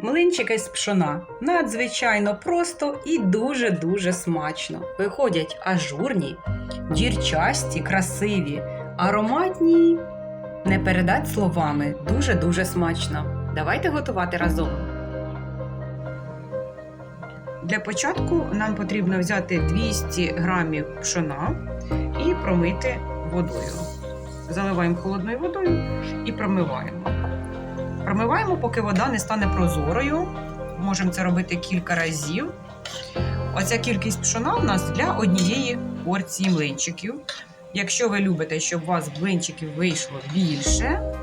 Млинчики з пшона надзвичайно просто і дуже-дуже смачно. Виходять ажурні, дірчасті, красиві, ароматні. Не передать словами, дуже-дуже смачно. Давайте готувати разом. Для початку нам потрібно взяти 200 грамів пшона і промити водою. Заливаємо холодною водою і промиваємо. Промиваємо, поки вода не стане прозорою. Можемо це робити кілька разів. Оця кількість пшона у нас для однієї порції млинчиків. Якщо ви любите, щоб у вас блинчиків вийшло більше,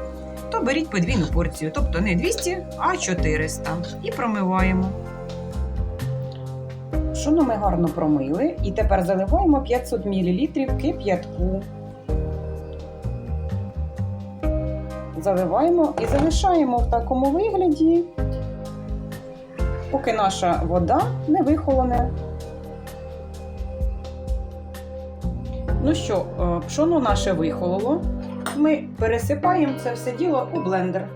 то беріть подвійну порцію, тобто не 200, а 400. І промиваємо. Пшоно ми гарно промили і тепер заливаємо 500 мл кип'ятку. Заливаємо і залишаємо в такому вигляді, поки наша вода не вихолоне. Ну що, е, пшоно наше вихололо. Ми пересипаємо це все діло у блендер.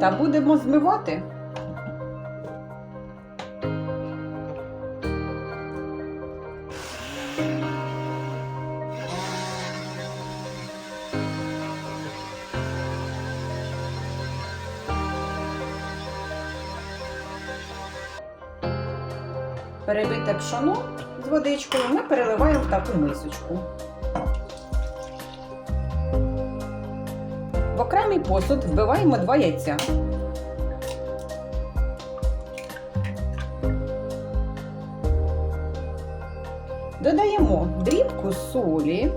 Та будемо змивати. Перебите пшоно з водичкою ми переливаємо в таку мисочку. В окремий посуд вбиваємо два яйця. Додаємо дрібку солі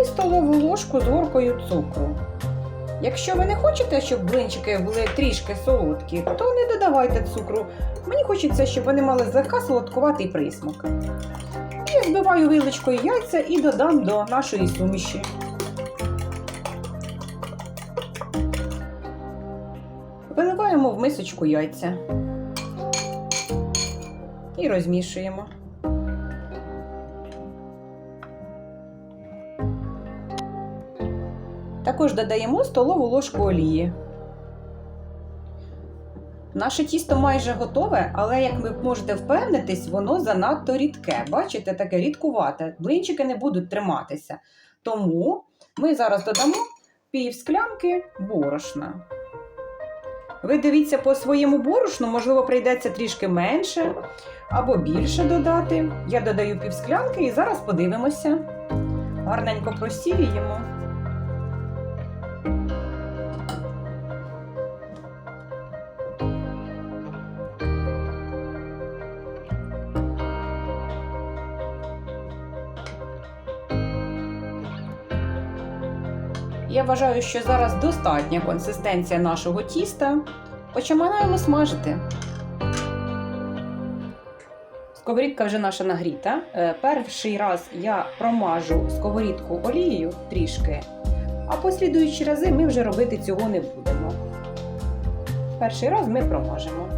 і столову ложку з горкою цукру. Якщо ви не хочете, щоб блинчики були трішки солодкі, то не додавайте цукру. Мені хочеться, щоб вони мали злегка солодкуватий присмак. І збиваю вилочкою яйця і додам до нашої суміші. Виливаємо в мисочку яйця і розмішуємо. Також додаємо столову ложку олії. Наше тісто майже готове, але, як ви можете впевнитись, воно занадто рідке. Бачите, таке рідкувате. Блинчики не будуть триматися. Тому ми зараз додамо пів склянки борошна. Ви дивіться по своєму борошну, можливо, прийдеться трішки менше або більше додати. Я додаю пів склянки і зараз подивимося. Гарненько просіюємо. Я вважаю, що зараз достатня консистенція нашого тіста. Починаємо смажити. Сковорідка вже наша нагріта. Е, Перший раз я промажу сковорідку олією трішки, а послідуючі рази ми вже робити цього не будемо. Перший раз ми промажемо.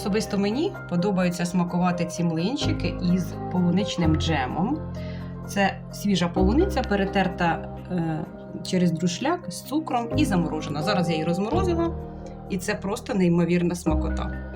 Особисто мені подобається смакувати ці млинчики із полуничним джемом. Це свіжа полуниця, перетерта е, через друшляк з цукром і заморожена. Зараз я її розморозила, і це просто неймовірна смакота.